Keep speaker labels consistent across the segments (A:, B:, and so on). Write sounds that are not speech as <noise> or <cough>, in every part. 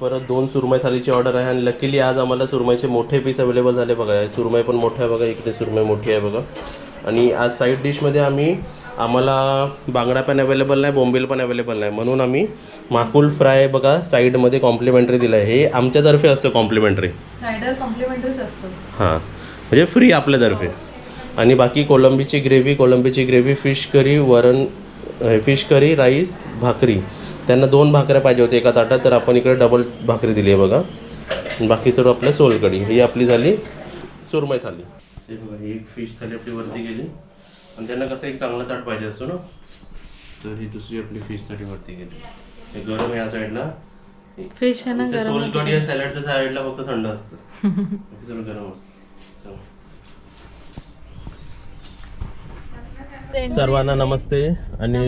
A: परत दोन सुरमई थालीची ऑर्डर आहे आणि लकीली आज आम्हाला सुरमईचे मोठे पीस अवेलेबल झाले बघा. हे सुरमई पण मोठे आहे बघा इकडे सुरमई मोठी आहे बघा. आणि आज साईड डिशमध्ये आम्ही आम्हाला बांगडा पण अवेलेबल नाही बोंबील पण अवेलेबल नाही. म्हणून आम्ही माकुल फ्राय बघा साईडमध्ये कॉम्प्लिमेंटरी दिलं आहे हे आमच्यातर्फे असतं कॉम्प्लिमेंटरी
B: सायडर कॉम्प्लिमेंटरीच असतो.
A: हां. म्हणजे फ्री आपल्यातर्फे आणि बाकी कोलंबीची ग्रेव्ही कोलंबीची ग्रेव्ही फिश करी वरण फिश करी राईस भाकरी. त्यांना दोन भाकऱ्या पाहिजे होते एका ताटात तर आपण इकडे डबल भाकरी दिली आहे बघा. आणि बाकी सर्व आपल्या सोलकडी ही आपली झाली सुरमई थाली. हे बघा ही एक फिश थाली आपली वरती गेली. आणि त्यांना कसं एक चांगला ताट पाहिजे असतो ना तर ही दुसरी आपली फिश थाली वरती गेली. हे गरम आहे या साईडला
B: फिश आहे ना
A: आहे सॅलडच्या साईडला फक्त थंड असतं. बाकी सर्व गरम असतं. सर्वांना नमस्ते आणि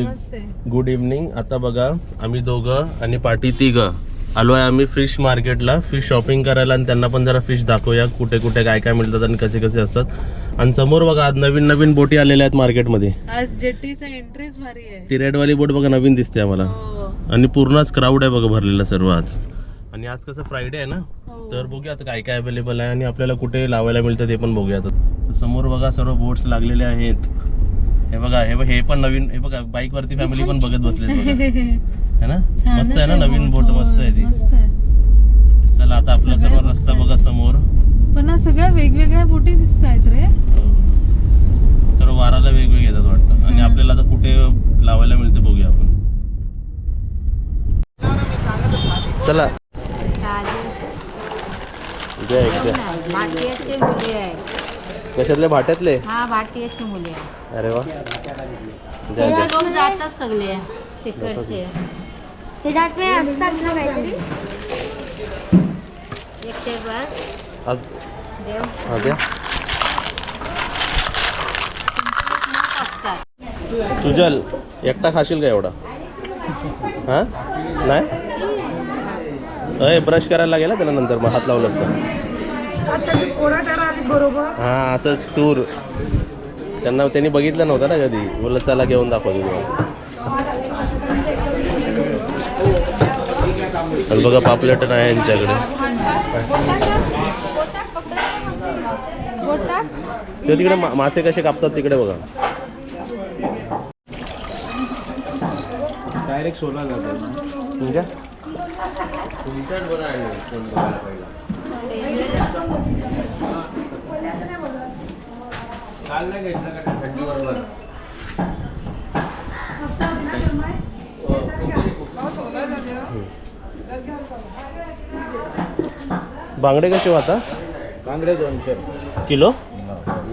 A: गुड इव्हनिंग आता बघा आम्ही दोघं आणि पाठी तिघं आलो आहे आम्ही फिश मार्केटला फिश शॉपिंग करायला आणि त्यांना पण जरा फिश दाखवूया कुठे कुठे काय काय मिळतात आणि कसे कसे असतात. आणि समोर बघा आज नवीन नवीन बोटी आलेल्या आहेत मार्केटमध्ये
B: आज एंट्रीच भारी आहे.
A: ती रेडवाली बोट बघा नवीन दिसते आम्हाला.
B: हो.
A: आणि पूर्णच क्राऊड आहे बघा भरलेला सर्व आज. आणि आज कसं फ्रायडे आहे ना?
B: हो.
A: तर बघूया आता काय काय अवेलेबल आहे आणि आपल्याला कुठे लावायला मिळतं ते पण बघूया आता. तर समोर बघा सर्व बोट्स लागलेले आहेत. हे बघा हे हे पण नवीन हे बघा बाईक वरती फॅमिली पण बघत बसले <laughs> है ना? मस्त आहे ना नवीन. बोट
B: हो,
A: मस्त आहे ती. चला आता आपला सर्व रस्ता बघा समोर.
B: पण ना सगळ्या वेगवेगळ्या बोटी दिसत आहेत रे.
A: सर्व वाराला वेगवेगळे येतात वाटतं. आणि आपल्याला आता कुठे लावायला मिळते बघूया आपण. चला. कशातले? भाट्यातले?
C: हा भाटियाचे मुले आहे.
A: अरे वा. द्या द्या
C: लोक जातात सगळे तिकडचे.
D: त्याच्यात नाही असतात ना काहीतरी.
C: एकशे बस.
A: आज-
C: देव.
A: द्या
C: मग असतात
A: सुजल एकटा खाशील का एवढा? हा? नाही? अय ब्रश करायला लागेल हा त्याला नंतर मग हात लावलं असतं हा असंच टूर त्यांना त्यांनी बघितलं नव्हतं ना कधी? बोललं चला घेऊन दाखवतो तुम्हाला बघा पापलेटन आहे यांच्याकडे. ते तिकडे मा- मासे कसे कापतात तिकडे बघा.
E: डायरेक्ट सोला जातो
A: तुमच्या
E: काल नाही घेतला का थंडी बरोबर
A: बांगडे कसे वाहता?
E: बांगडे दोनशे.
A: किलो?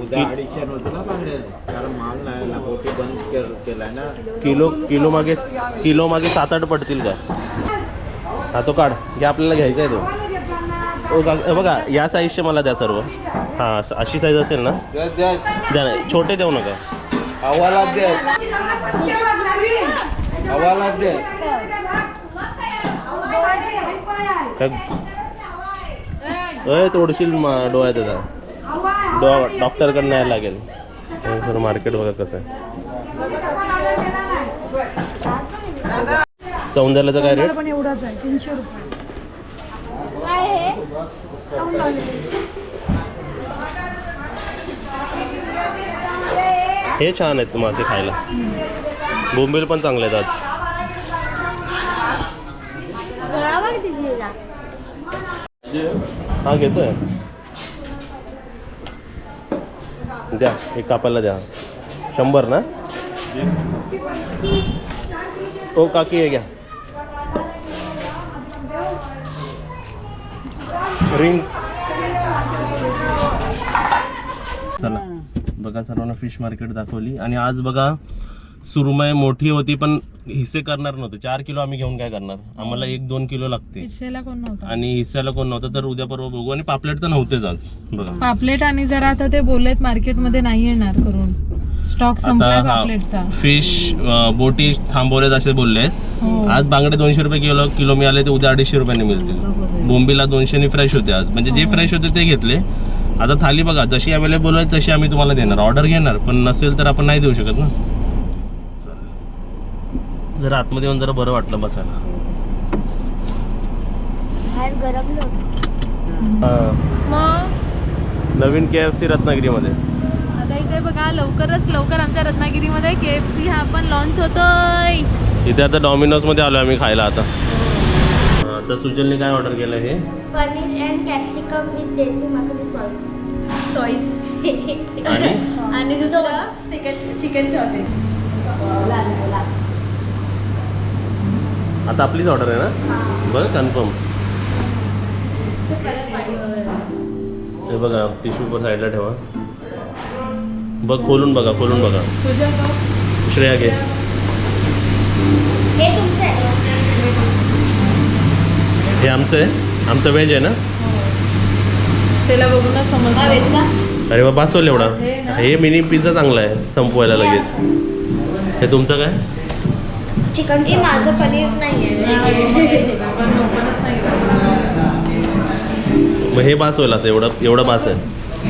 E: उद्या अडीचशे होते ना बांगडे. कारण माल नाही ना बोटी बंद के- केलाय ना.
A: किलो किलो मागे किलो मागे सात आठ पडतील का हा तो काढ. हे आपल्याला घ्यायचा आहे तो. ओ का बघा या साईजचे मला द्या सर्व. हां अशी साईज असेल ना?
E: द्या
A: नाही छोटे देऊ नका.
E: हवाला द्या. द्या.
A: काय तोडशील मा डोळ्यात त्याचा डॉ डॉक्टरकडनं यायला लागेल. सर्व मार्केट बघा कसं आहे. सौंदर्याचा काय रेट
D: पण एवढाच आहे तीनशे रुपये.
A: हे छान आहेत मासे खायला. बोंबील पण चांगले आहेत आज. हा घेतोय. द्या एक कापायला द्या. शंभर ना? ओ काकी हे घ्या. रिंग्स चला बघा सर्वांना फिश मार्केट दाखवली. आणि आज बघा सुरमई मोठी होती पण हिस्से करणार नव्हते. चार किलो आम्ही घेऊन काय करणार? आम्हाला एक दोन किलो लागते.
B: फिशेला कोण नव्हता?
A: आणि हिस्साला कोण नव्हतं? तर उद्या परवा बघू. आणि पापलेट तर नव्हतेच आज. बघा.
B: पापलेट आणि जरा आता ते बोललेत मार्केटमध्ये नाही येणार करून. स्टॉक
A: आता हा फिश बोटी थांबवलेत असे बोलले
B: हो.
A: आज बांगडे दोनशे रुपये किलो किलो मिळाले ते उद्या अडीचशे रुपयाने मिळतील. बोंबीला दोनशे फ्रेश होते आज. म्हणजे जे फ्रेश होते ते घेतले. आता थाली बघा जशी अवेलेबल आहे तशी आम्ही तुम्हाला देणार. ऑर्डर घेणार पण नसेल तर आपण नाही देऊ शकत ना. चला. जरा आतमध्ये येऊन जरा बरं वाटलं बसायला. हां नवीन के एफ सी रत्नागिरीमध्ये.
B: आता इथे बघा लवकरच लवकर आमच्या रत्नागिरीमध्ये के एफ सी हा पण लॉन्च होतोय.
A: इथे आता डॉमिनोजमध्ये आलो आम्ही खायला आता. हां, तर सुजलने काय ऑर्डर केलं हे?
D: Paneer and capsicum with desi makhani sauce
B: choice
A: आणि?
B: आणि दुसरं? चिकन चिकन चॉईस
A: आता आपलीच ऑर्डर आहे ना? बरं कन्फर्म हे बघा टिश्यू पर साईडला ठेवा. बघ खोलून बघा खोलून बघा. श्रेया घे.
D: हे
A: हे आमचं आहे? आमचं व्हेज आहे ना?
B: त्याला बघूनच
A: अरे बाबा सोल एवढा.
B: हे?
A: हे मिनी पिझ्झा चांगला आहे संपवायला लगेच. हे तुमचं काय?
D: चिकन माझं पनीर नाही
A: मग हे बास होईल असं एवढं एवढं बास आहे.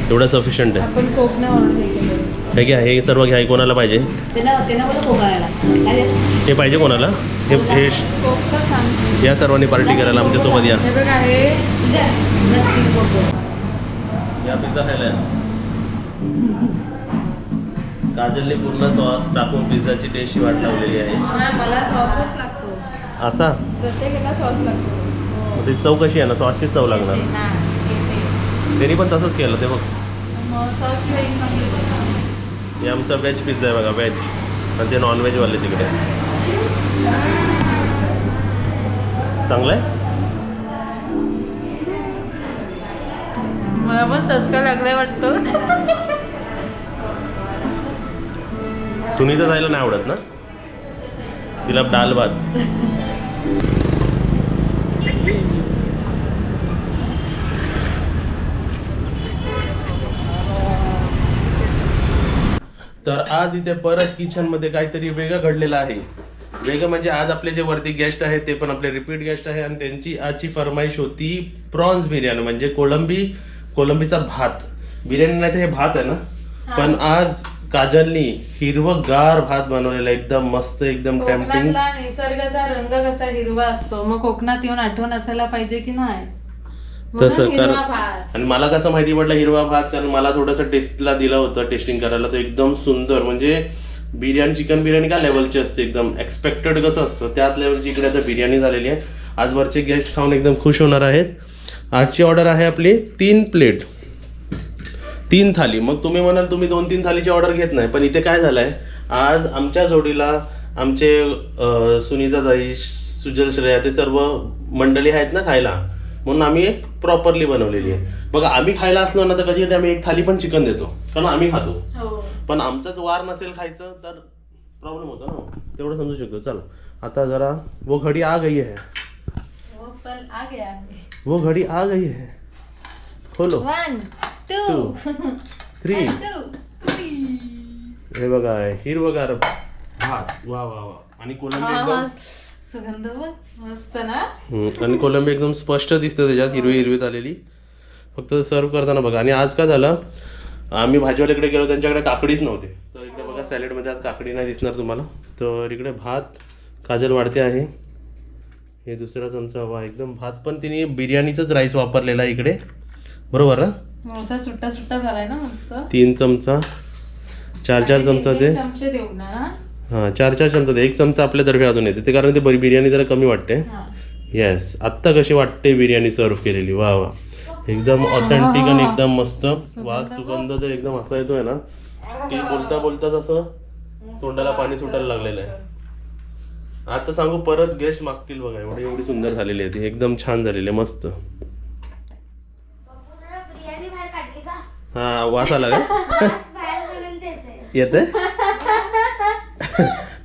A: एवढं सफिशियंट आहे.
B: आपण केलं.
A: हे घ्या हे सर्व घ्या हे कोणाला पाहिजे? हे पाहिजे कोणाला? हे हे या सर्वांनी पार्टी करायला आमच्यासोबत या. या पिझ्झा खायला. काजलने पूर्ण सॉस टाकून पिझ्झाची टेस्टची वाट लावलेली आहे.
B: नाही, मला सॉसच लागतो.
A: असा?
B: प्रत्येकाला सॉस लागतो.
A: मग ती चव कशी आहे ना? सॉसचीच चव लागणार. त्यांनी पण तसंच केलं ते बघ. हे आमचा व्हेज पिझ्झा आहे बघा व्हेज आणि ते नॉनव्हेजवाले तिकडे. चांगलं आहे?
B: मला पण चटका लागलाय वाटतं.
A: सुनीता जायला नाही आवडत ना? तिला डाल भात तर आज इथे परत किचनमध्ये काहीतरी वेगळं घडलेलं आहे. वेगळं म्हणजे आज आपले जे वरती गेस्ट आहेत ते पण आपले रिपीट गेस्ट आहे आणि त्यांची आजची फरमाईश होती प्रॉन्स बिर्याणी म्हणजे कोलंबी कोलंबीचा भात. बिर्याणी नाही तर हे भात आहे ना? पण आज काजलनी हिरवगार भात बनवलेला एकदम मस्त एकदम टेम्पटिंग
B: निसर्गाचा रंग कसा हिरवा असतो. मग कोकणात येऊन आठवण असायला पाहिजे की नाही?
A: तसं
B: हिरवा
A: कर
B: भात.
A: आणि मला कसं माहिती पडलं हिरवा भात कारण मला थोडंसं टेस्टला दिलं होतं टेस्टिंग करायला. तर एकदम सुंदर म्हणजे बिर्याणी चिकन बिर्याणी का लेवलची असते एकदम? एक्सपेक्टेड कसं असतं? त्याच लेवलची इकडे आता बिर्याणी झालेली आहे. आज वरचे गेस्ट खाऊन एकदम खुश होणार आहेत. आजची ऑर्डर आहे आपली तीन प्लेट तीन थाली. मग तुम्ही म्हणाल तुम्ही दोन तीन थालीची ऑर्डर घेत नाही. पण इथे काय झालंय? आज आमच्या जोडीला आमचे अं, सुनीताताई सुजल श्रेया ते सर्व मंडळी आहेत ना खायला? म्हणून आम्ही एक प्रॉपरली बनवलेली आहे. बघा आम्ही खायला असलो ना तर कधी कधी आम्ही एक थाली पण चिकन देतो. कारण आम्ही खातो.
B: हो.
A: पण आमचाच वार नसेल खायचं तर प्रॉब्लेम होतो ना तेवढं समजू शकतो. चला आता जरा वो घडी आ गई है.
B: वो पल आ गया
A: वो घडी आ गई है. खोलो.
B: वन
A: टू
B: टू
A: थ्री हे बघा हिरवगार भात. वा वा वा. आणि कोलंबी एकदम
B: सुगंध बघ, मस्त ना?
A: आणि कोलंबी एकदम स्पष्ट दिसते त्याच्यात हिरवी हिरवीत आलेली. फक्त सर्व करताना बघा. आणि आज काय झालं? आम्ही भाजीवाल्याकडे गेलो त्यांच्याकडे काकडीच नव्हते. तर इकडे बघा सॅलेडमध्ये आज काकडी नाही दिसणार तुम्हाला. तर इकडे भात काजल वाढते आहे. हे दुसरा चमचा हवा एकदम भात. पण तिने बिर्याणीचाच राईस वापरलेला आहे इकडे. बरोबर ना?
B: सुट्टा सुट्टा झालाय ना मस्त.
A: तीन चमचा. चार चार चमचा ते.
B: चमचे देऊ ना.
A: हां चार चार चमचा एक चमचा आपल्यातर्फे अजून येते. ते कारण ते बरी बिर्याणी जरा कमी वाटते. येस आत्ता कशी वाटते बिर्याणी सर्व केलेली? वा वा. एकदम ऑथेंटिक आणि एकदम मस्त. वास सुगंध तर एकदम असा येतोय ना. की बोलता बोलता तसं तोंडाला पाणी सुटायला लागलेलं आहे. आता सांगू परत गेस्ट मागतील बघा. एवढी एवढी सुंदर झालेली आहे ती. एकदम छान झालेली आहे. मस्त. हा वास आला का? <laughs> येते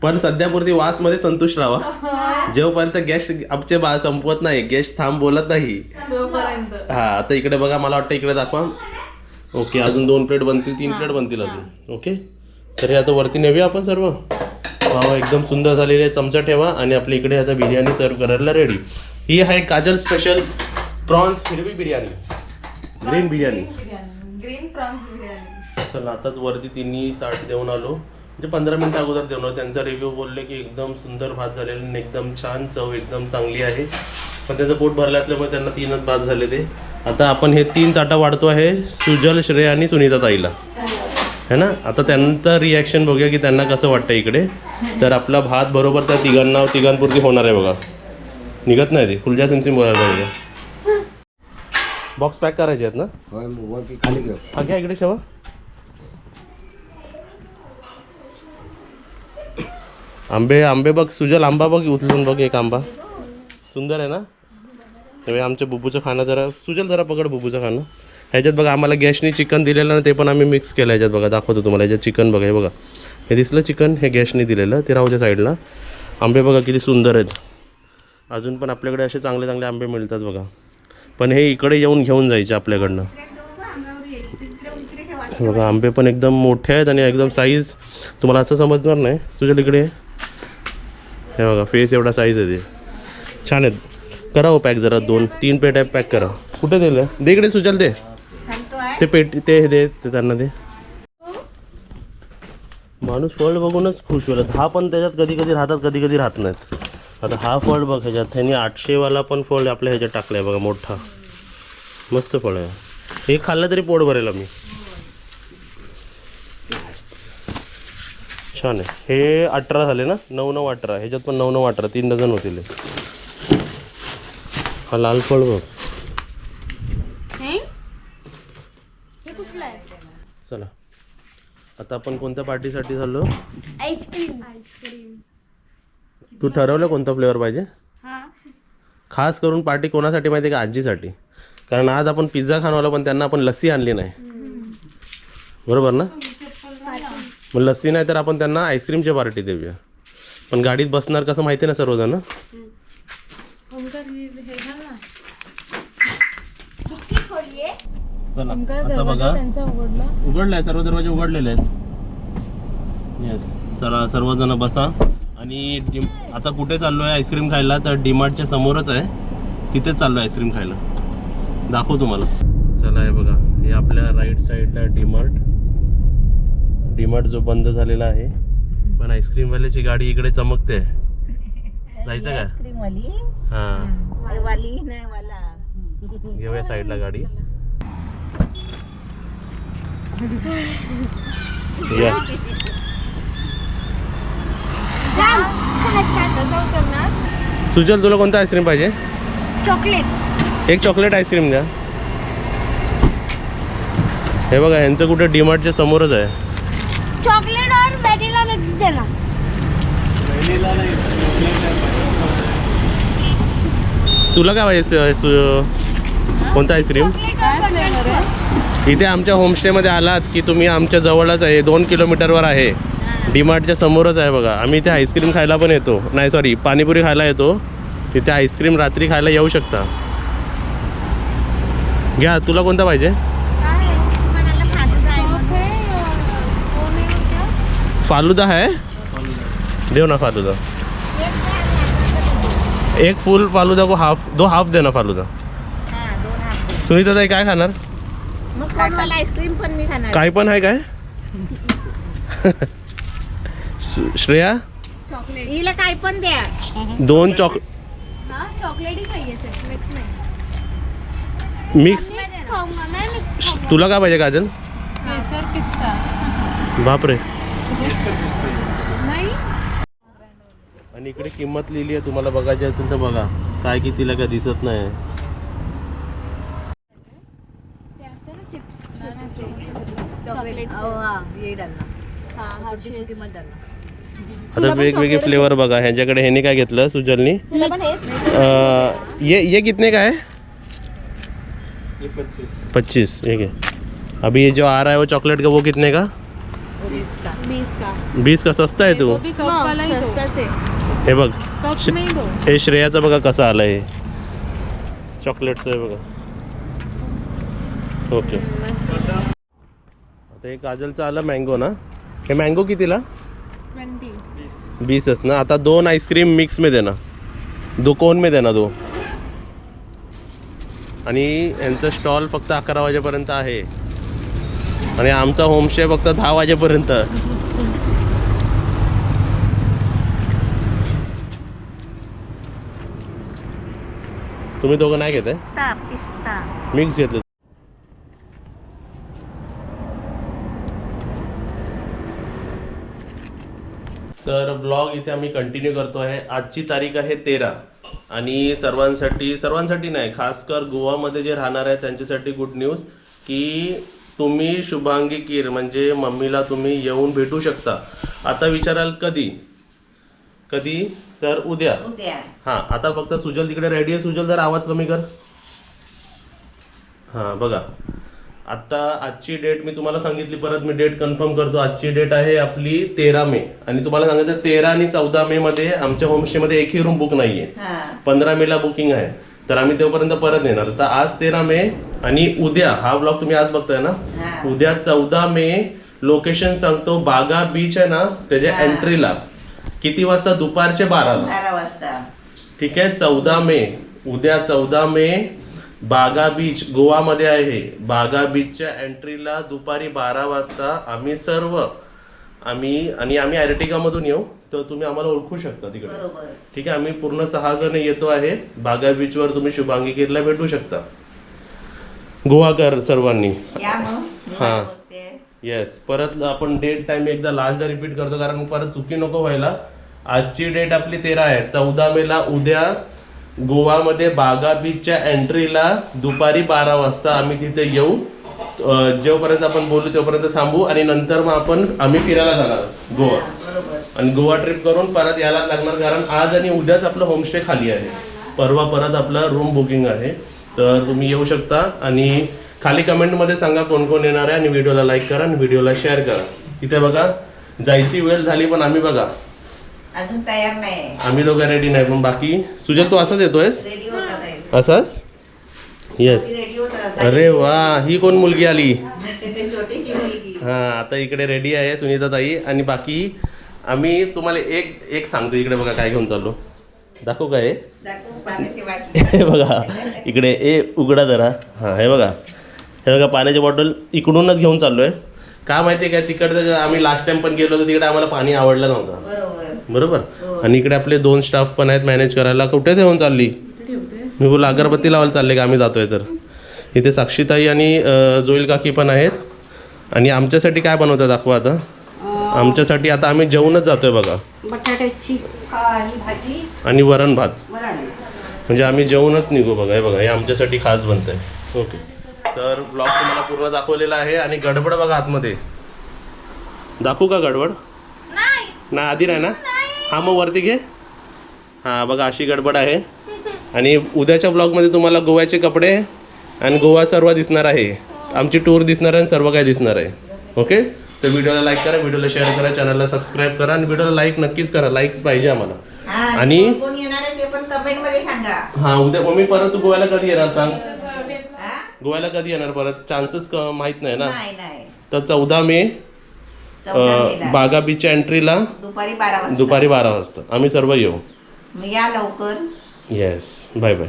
A: पण सध्यापुरती वासमध्ये संतुष्ट राहा जेव्हापर्यंत गेस्ट आमचे बा संपवत नाही गेस्ट थांब बोलत नाही. हा आता इकडे बघा मला वाटतं इकडे दाखवा. ओके अजून दोन प्लेट बनतील तीन प्लेट बनतील अजून. ओके तर हे आता वरती नेऊया आपण सर्व. वा वा एकदम सुंदर झालेले आहे. चमचा ठेवा आणि आपल्या इकडे आता बिर्याणी सर्व करायला रेडी ही आहे काजल स्पेशल प्रॉन्स हिरवी biryani. Green biryani.
B: Green prawns biryani.
A: चला आताच वरती तिन्ही ताट देऊन आलो. म्हणजे पंधरा मिनिटं अगोदर देऊन त्यांचा रिव्ह्यू बोलले की एकदम सुंदर भात झालेला आणि एकदम छान चव एकदम चांगली आहे. पण त्याचं पोट भरलं असल्यामुळे त्यांना तीनच बाद झाले ते. आता आपण हे तीन ताटं वाढतो आहे सुजल श्रेय आणि सुनीता ताईला. है ना? आता त्यांचं रिॲक्शन बघूया की त्यांना कसं वाटतं इकडे. तर आपला भात बरोबर त्या तिघांना तिघांपुरती होणार आहे बघा. निघत नाही ते. खुलजा सिमसिम बोलायला पाहिजे बॉक्स पॅक करायचे आहेत ना? इकडे शेवा. आंबे आंबे बघ सुजल आंबा बघ उचलून बघ एक आंबा. सुंदर आहे ना? त्यावेळी आमच्या बुबूचं खाणं जरा सुजल जरा पकड बुबूचं खाणं. ह्याच्यात बघा आम्हाला गॅसने चिकन दिलेलं ना ते पण आम्ही मिक्स केलं ह्याच्यात बघा दाखवतो तुम्हाला. ह्याच्यात चिकन बघा हे बघा. हे दिसलं चिकन हे गॅसने दिलेलं ते राहू द्या साईडला आंबे बघा किती सुंदर आहेत. अजून पण आपल्याकडे असे चांगले चांगले आंबे मिळतात बघा. पण हे इकडे येऊन घेऊन जायचे आपल्याकडनं. बघा आंबे पण एकदम मोठे आहेत आणि एकदम साईज तुम्हाला असं समजणार नाही. सुजल इकडे हे बघा फेस एवढा साईज आहे ते. छान आहेत. करा हो पॅक जरा दोन तीन पेट्या पॅक करा. कुठे दिलं? दे इकडे सुजल ते पेटी ते हे दे ते त्यांना दे. माणूस फळ बघूनच खुश होईल. हा पण त्याच्यात कधी कधी राहतात कधी कधी राहत नाहीत. आता हा फळ बघ ह्याच्यात त्यांनी आठशेवाला पण फळ आपल्या ह्याच्यात टाकलं आहे बघा मोठा. मस्त फळ आहे. हे खाल्लं तरी पोट भरेल आम्ही. छान आहे. हे अठरा झाले ना? नऊ नऊ अठरा. ह्याच्यात पण नऊ नऊ अठरा. तीन डझन होतील हे. हा लाल फळ बघ.
D: हे?
A: चला. आता आपण कोणत्या पार्टीसाठी चाललो
D: आईस्क्रीम. आईस्क्रीम.
A: तू ठरवलं कोणता फ्लेवर पाहिजे?
D: हा.
A: खास करून पार्टी कोणासाठी माहिती आहे का? आजीसाठी. कारण आज आपण पिझ्झा खाणवाला पण त्यांना आपण लस्सी आणली नाही. बरोबर ना? मग लस्सी नाही तर आपण त्यांना आईस्क्रीमची पार्टी देऊया. पण गाडीत बसणार कसं माहिती ना सर्वजण.
B: हे हे
A: चला आता बघा.
B: त्यांचा उघडला.
A: उघडलाय सर्व दरवाजे उघडलेले आहेत. येस चला सर्वजण बसा. आणि डिम आता कुठे चाललो आहे आईस्क्रीम खायला? तर डीमार्टच्या समोरच आहे. तिथेच चाललो आहे आईस्क्रीम खायला. दाखवू तुम्हाला. चला हे बघा. हे आपल्या राईट साईडला डीमार्ट. डीमार्ट जो बंद झालेला आहे पण आईस्क्रीमवाल्याची गाडी इकडे चमकते. <laughs> जायचं का? हां.
F: वाली नाही वाला.
A: घेऊया साईडला गाडी. या. सुजल तुला कोणता आईस्क्रीम पाहिजे?
D: चॉकलेट.
A: एक चॉकलेट आईस्क्रीम द्या हे बघा यांचं कुठे डीमार्टच्या समोरच आहे.
D: चॉकलेट और वैनिला मिक्स देना।
A: तुला काय पाहिजे कोणता आईस्क्रीम? इथे आमच्या होमस्टेमध्ये आलात की तुम्ही आमच्या जवळच आहे दोन किलोमीटरवर आहे. डीमार्टच्या समोरच आहे बघा. आम्ही इथे आईस्क्रीम खायला पण येतो. नाही सॉरी पाणीपुरी खायला येतो. तिथे आईस्क्रीम रात्री खायला येऊ शकता. घ्या तुला कोणता पाहिजे? फालुदा है? देव ना फालुदा। एक फुल फालुदा को हाफ दो हाफ देना फालुदा।
F: हा दोन हाफ
A: सुनीता ताई काय खाणार?
F: मग कोण मला आईस्क्रीम पण मी खाणार.
A: काय पण आहे काय? श- श्रेया?
F: हिला काय पण द्या.
A: दोन चॉक
D: हाँ चॉकलेट ही मिक्स
A: तुला काय पाहिजे काजल?
B: केसर पिस्ता.
A: बापरे. आणि इकडे किंमत लिहिली आहे तुम्हाला बघायची असेल तर बघा. काय कितीला काय दिसत नाही.
F: चॉकलेट हा
D: हाँ हर्षेस
F: मत डालना
A: आता वेगवेगळे फ्लेवर बघा. ह्याच्याकडे ह्याने काय घेतलं सुजलनी?
F: तुला पण हेच
A: अं, ये ये कितने का है? पच्चीस. ठीक है अभी ये जो आ रहा है वो चॉकलेट का वो कितने का?
F: बीस का
D: बीस का
A: बीस का सस्ता आहे तू?
B: भी कप वाला ही दो.
D: सस्ताच आहे.
A: हे बघ
B: कप ही दो.
A: हे श्रेयाचं बघा कसं आलं हे चॉकलेटचं आहे बघा. ओके. आता हे काजलचं आलं मँगो ना. हे मँगो कितीला?
B: ट्वेंटी.
A: बीसच ना. आता दोन आईस्क्रीम मिक्स में देना दो कोन में देना दो? आणि यांचं स्टॉल फक्त अकरा वाजेपर्यंत आहे. आणि आमचा होमस्टे फक्त दहा वाजेपर्यंत. तुम्ही दोघं नाही घेत आहे? मिक्स घेतलं. तर ब्लॉग इथे आम्ही कंटिन्यू करतो आहे. आजची तारीख आहे तेरा. आणि सर्वांसाठी सर्वांसाठी नाही खासकर गोवामध्ये जे राहणार आहे त्यांच्यासाठी गुड न्यूज की तुम्ही शुभांगी कीर म्हणजे मम्मीला तुम्ही येऊन भेटू शकता. आता विचाराल कधी? कधी? तर उद्या. हां आता फक्त सुजल तिकडे रेडी आहे. सुजल जर आवाज कमी कर. हां बघा. आत्ता आजची डेट मी तुम्हाला सांगितली परत मी डेट कन्फर्म करतो. आजची डेट आहे आपली तेरा मे. आणि तुम्हाला सांगितलं तेरा आणि चौदा मे मध्ये आमच्या होमस्टेमध्ये एकही रूम बुक नाहीये. पंधरा मेला बुकिंग आहे. तर आम्ही तेव्हापर्यंत परत येणार. तर आज तेरा मे आणि उद्या हा ब्लॉग तुम्ही आज बघताय ना. उद्या चौदा मे लोकेशन सांगतो बागा बीच आहे ना त्याच्या. एंट्रीला किती वाजता? दुपारचे बाराला.
F: बारा वाजता.
A: ठीक आहे? चौदा मे. उद्या चौदा मे बागा बीच गोवामध्ये आहे. बागा बीचच्या एंट्रीला दुपारी बारा वाजता आम्ही सर्व आम्ही आणि आम्ही ॲर्टिगामधून येऊ तर तुम्ही आम्हाला ओळखू शकता तिकडे. ठीक आहे? आम्ही पूर्ण सहा जण येतो आहे. बागा बीचवर तुम्ही शुभांगी किरला भेटू शकता. गोवाकर सर्वांनी.
F: या मग मी
A: हा. येस परत आपण डेट टाइम एकदा लास्टला रिपीट करतो कारण परत चुकी नको व्हायला. आजची डेट आपली तेरा आहे. चौदा मेला उद्या गोवामध्ये बागा बीचच्या एंट्रीला दुपारी बारा वाजता आम्ही तिथे येऊ. जेवपर्यंत आपण बोलू तेव्हापर्यंत थांबू आणि नंतर मग आपण आम्ही फिरायला जाणार गोवा. आणि गोवा ट्रिप करून परत यायला लागणार कारण आज आणि उद्याच आपलं होमस्टे खाली आहे. परवा परत आपलं रूम बुकिंग आहे. तर तुम्ही येऊ शकता आणि खाली कमेंटमध्ये सांगा कोण कोण येणार आहे आणि व्हिडिओला लाईक करा आणि व्हिडिओला शेअर करा. इथे बघा जायची वेळ झाली पण आम्ही बघा.
F: अजून तयार नाही
A: आम्ही दोघं रेडी नाही पण बाकी सुजल तू असाच येतोयस?
F: रेडी होता जाईल
A: असाच? येस
F: रेडी होता
A: अरे वा ही कोण मुलगी आली?
F: ते छोटीशी मुलगी.
A: हा आता इकडे रेडी आहे सुनीता ताई आणि बाकी आम्ही तुम्हाला एक एक सांगतो इकडे बघा काय घेऊन चाललो. दाखवू आहे?
F: बाटली <laughs>
A: हे बघा इकडे ए उघडा जरा. हां हे बघा. हे बघा पाण्याची बॉटल इकडूनच घेऊन चाललोय. का माहिती आहे का तिकडचं आम्ही लास्ट टाइम पण गेलो होतो तिकडे आम्हाला पाणी आवडलं नव्हतं.
F: बरोबर.
A: बरोबर? आणि इकडे आपले दोन स्टाफ पण आहेत मॅनेज करायला. कुठे घेऊन चालली? मी बोला अगरबत्ती लावायला चालले का? आम्ही जातोय तर. इथे साक्षीताई आणि जोईल काकी पण आहेत. आणि आमच्यासाठी काय बनवतात दाखवा आता? आमच्यासाठी आता आम्ही जेवणच जातोय बघा.
C: बटाट्याची भाजी.
A: आणि वरण भात. म्हणजे आम्ही जेवणच निघू बघा. हे बघा हे आमच्यासाठी खास बनतंय. ओके. तर ब्लॉग तुम्हाला पूर्ण दाखवलेला आहे आणि गडबड बघा आतमध्ये. दाखवू का गडबड? नाही. आधी नाही ना? हा मग वरती घे. हां बघा अशी गडबड आहे. आणि उद्याच्या ब्लॉगमध्ये तुम्हाला गोव्याचे कपडे आणि गोवा सर्व दिसणार आहे. आमची टूर दिसणार आहे आणि सर्व काय दिसणार आहे. ओके? तर व्हिडिओला लाईक करा व्हिडिओला शेअर करा चॅनलला सबस्क्राईब करा आणि व्हिडिओला लाईक नक्कीच करा. लाईक्स पाहिजे आम्हाला. आणि-
F: कोण कोण येणार आहे ते पण कमेंटमध्ये सांगा.
A: हां उद्या मम्मी परत तू गोव्याला कधी येणार सांग? गोव्याला कधी येणार परत? चान्सेस माहीत नाही ना.
F: नाही नाही.
A: तर चौदा मे. बागा बीचच्या एंट्रीला
F: दुपारी बारा वाजता.
A: दुपारी बारा वाजता. आम्ही सर्व येऊ.
F: या लवकर.
A: Yes bye bye